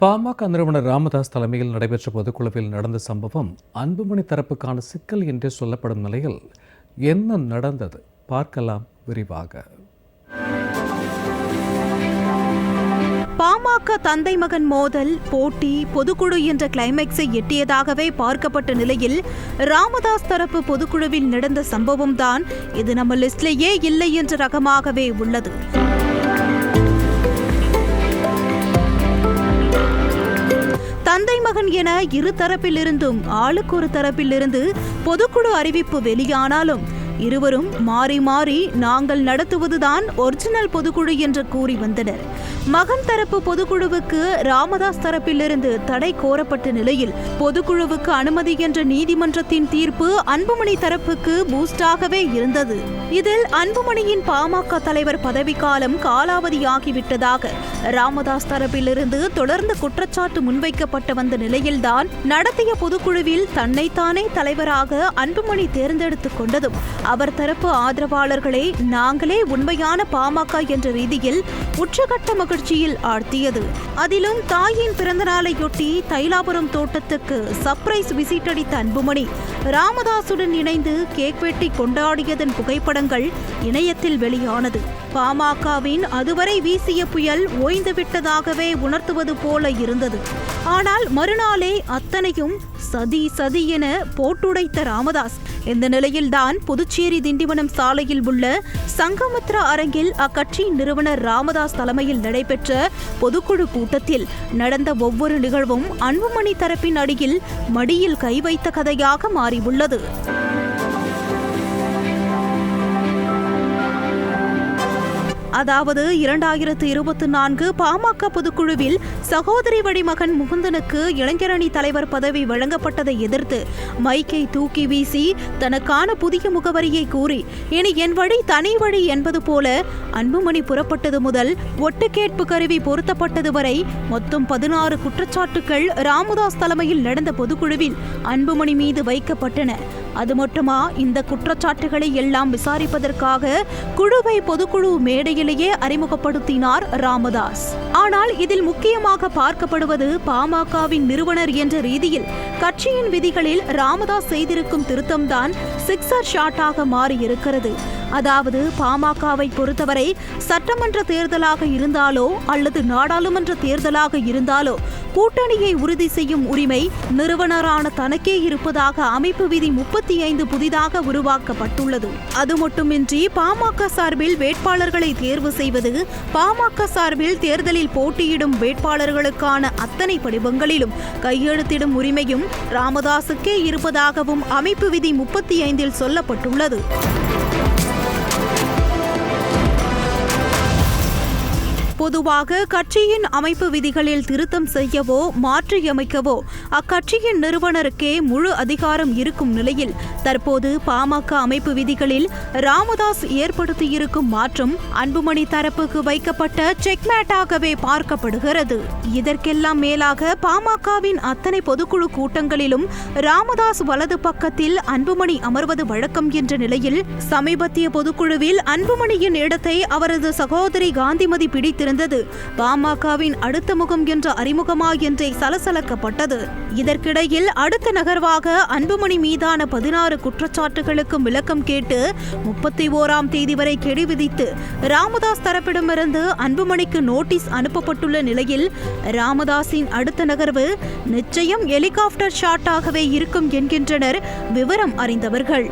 பாமக நிறுவனர் ராமதாஸ் தலைமையில் நடைபெற்ற பொதுக்குழுவில் நடந்த சம்பவம் அன்புமணி தரப்புக்கான சிக்கல் என்று சொல்லப்படும் நிலையில் என்ன நடந்தது? பார்க்கலாம் விரிவாக. பாமக தந்தை மகன் மோதல் போட்டி பொதுக்குழு என்ற கிளைமேக்ஸை எட்டியதாகவே பார்க்கப்பட்ட நிலையில் ராமதாஸ் தரப்பு பொதுக்குழுவில் நடந்த சம்பவம்தான் இது நம்ம லிஸ்ட்லேயே இல்லை என்ற ரகமாகவே உள்ளது. தந்தை மகன் என இரு தரப்பிலிருந்தும் ஆளுக்கு ஒரு தரப்பிலிருந்து பொதுக்குழு அறிவிப்பு வெளியானாலும் இருவரும் மாறி மாறி நாங்கள் நடத்துவதுதான் ஒரிஜினல் பொதுக்குழு என்று கூறி வந்தனர். மகன் தரப்பு பொதுக்குழுவுக்கு ராமதாஸ் தரப்பிலிருந்து தடை கோரப்பட்ட நிலையில் பொதுக்குழுவுக்கு அனுமதி என்ற நீதிமன்றத்தின் தீர்ப்பு அன்புமணி தரப்புக்கு பூஸ்டாகவே இருந்தது. இதில் அன்புமணியின் பாமக தலைவர் பதவிக்காலம் காலாவதியாகிவிட்டதாக ராமதாஸ் தரப்பிலிருந்து தொடர்ந்து குற்றச்சாட்டு முன்வைக்கப்பட்டு வந்த நிலையில்தான் நடத்திய பொதுக்குழுவில் தன்னைத்தானே தலைவராக அன்புமணி தேர்ந்தெடுத்துக் கொண்டதும் அவர் தரப்பு ஆதரவாளர்களை நாங்களே உண்மையான பாமக என்ற ரீதியில் உச்சகட்ட மகிழ்ச்சியில் ஆழ்த்தியது. அதிலும் தாயின் பிறந்தநாளையொட்டி தைலாபுரம் தோட்டத்துக்கு சர்ப்ரைஸ் விசிட் அடித்த அன்புமணி ராமதாசுடன் இணைந்து கேக் வெட்டி கொண்டாடியதன் புகைப்படம் புகைப்படங்கள் இணையத்தில் வெளியானது. பாமகவின் அதுவரை வீசிய புயல் ஓய்ந்துவிட்டதாகவே உணர்த்துவது போல இருந்தது. ஆனால் மறுநாளே அத்தனையும் சதி சதி என போட்டுடைத்த ராமதாஸ். இந்த நிலையில்தான் புதுச்சேரி திண்டிவனம் சாலையில் உள்ள சங்கமித்ரா அரங்கில் அக்கட்சியின் நிறுவனர் ராமதாஸ் தலைமையில் நடைபெற்ற பொதுக்குழு கூட்டத்தில் நடந்த ஒவ்வொரு நிகழ்வும் அன்புமணி தரப்பின் அடியில் மடியில் கை வைத்த கதையாக மாறியுள்ளது. அதாவது இரண்டாயிரத்து இருபத்தி நான்கு பாமக பொதுக்குழுவில் சகோதரி வழிமகன் முகுந்தனுக்கு இளைஞரணி தலைவர் பதவி வழங்கப்பட்டதை எதிர்த்து மைக்கை தூக்கி வீசி தனக்கான புதிய முகவரியை கூறி இனி என் வழி தனி வழி என்பது போல அன்புமணி புறப்பட்டது முதல் ஒட்டுக்கேட்பு கருவி பொருத்தப்பட்டது வரை மொத்தம் பதினாறு குற்றச்சாட்டுகள் ராமதாஸ் தலைமையில் நடந்த பொதுக்குழுவில் அன்புமணி மீது வைக்கப்பட்டன. அது மட்டுமா? இந்த குற்றச்சாட்டுகளை எல்லாம் விசாரிப்பதற்காக குழுவை பொதுக்குழு மேடையில் மேடையிலேயே அறிமுகப்படுத்தினார் ராமதாஸ். ஆனால் இதில் முக்கியமாக பார்க்கப்படுவது பாமகவின் நிறுவனர் என்ற ரீதியில் கட்சியின் விதிகளில் ராமதாஸ் செய்திருக்கும் திருத்தம்தான் சிக்ஸர் ஷாட்டாக மாறியிருக்கிறது. அதாவது பாமகவை பொறுத்தவரை சட்டமன்ற தேர்தலாக இருந்தாலோ அல்லது நாடாளுமன்ற தேர்தலாக இருந்தாலோ கூட்டணியை உறுதி செய்யும் உரிமை நிறுவனரான தனக்கே இருப்பதாக அமைப்பு விதி முப்பத்தி ஐந்து புதிதாக உருவாக்கப்பட்டுள்ளது. அது மட்டுமின்றி பாமக சார்பில் வேட்பாளர்களை தேர்வு செய்வது பாமக சார்பில் தேர்தலில் போட்டியிடும் வேட்பாளர்களுக்கான அத்தனை படிவங்களிலும் கையெழுத்திடும் உரிமையும் ராமதாசுக்கே இருப்பதாகவும் அமைப்பு விதி முப்பத்தி ஐந்து ஐந்தில் சொல்லப்பட்டுள்ளது. பொதுவாக கட்சியின் அமைப்பு விதிகளில் திருத்தம் செய்யவோ மாற்றியமைக்கவோ அக்கட்சியின் நிறுவனருக்கே முழு அதிகாரம் இருக்கும் நிலையில் தற்போது பாமக அமைப்பு விதிகளில் ராமதாஸ் ஏற்படுத்தியிருக்கும் மாற்றம் அன்புமணி தரப்புக்கு வைக்கப்பட்ட செக்மேட்டாகவே பார்க்கப்படுகிறது. இதற்கெல்லாம் மேலாக பாமகவின் அத்தனை பொதுக்குழு கூட்டங்களிலும் ராமதாஸ் வலது பக்கத்தில் அன்புமணி அமர்வது வழக்கம் என்ற நிலையில் சமீபத்திய பொதுக்குழுவில் அன்புமணியின் இடத்தை அவரது சகோதரி காந்திமதி பிடித்திருந்தது. பாமகவின் அடுத்த முகம் என்ற அறிமுகமா என்றே சலசலக்கப்பட்டது. இதற்கிடையில் அடுத்த நகர்வாக அன்புமணி மீதான பதினாறு குற்றச்சாட்டுகளுக்கும் விளக்கம் கேட்டு முப்பத்தி ஓராம் தேதி வரை கெடி விதித்து ராமதாஸ் தரப்பிடமிருந்து அன்புமணிக்கு நோட்டீஸ் அனுப்பப்பட்டுள்ள நிலையில் ராமதாஸின் அடுத்த நகர்வு நிச்சயம் ஹெலிகாப்டர் ஷாட்டாகவே இருக்கும் என்கின்றனர் விவரம் அறிந்தவர்கள்.